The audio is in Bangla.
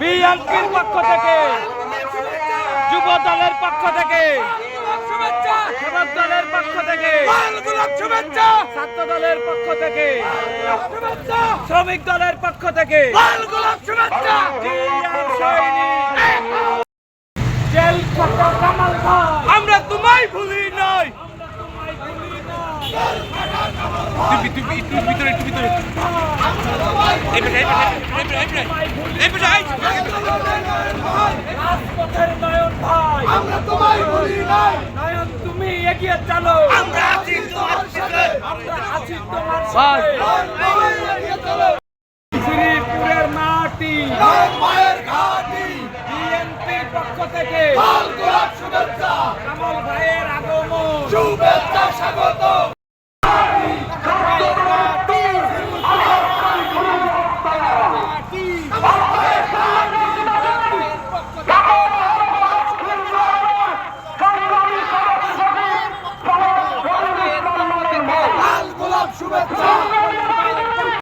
বিএনপির পক্ষ থেকে যুব দলের পক্ষ থেকে শুভেচ্ছা দলের পক্ষ থেকে লাল গোলাপ শুভেচ্ছা ছাত্র দলের পক্ষ থেকে শ্রমিক দলের পক্ষ থেকে আমরা তোমায় ভুলি নাই। রাজপথের নয়ন ভাই আমরা তোমায় ভুলি নাই। নয়ন তুমি এগিয়ে চলো। আমরা আছি তোমার সাথে আমরা আছি তোমার সাথে শ্রীপুরের মাটি মায়ের ঘাটি বিএনপির পক্ষ থেকে লাল গোলাপ শুভেচ্ছা। কামাল ভাইয়ের আগমন। শুভেচ্ছা স্বাগত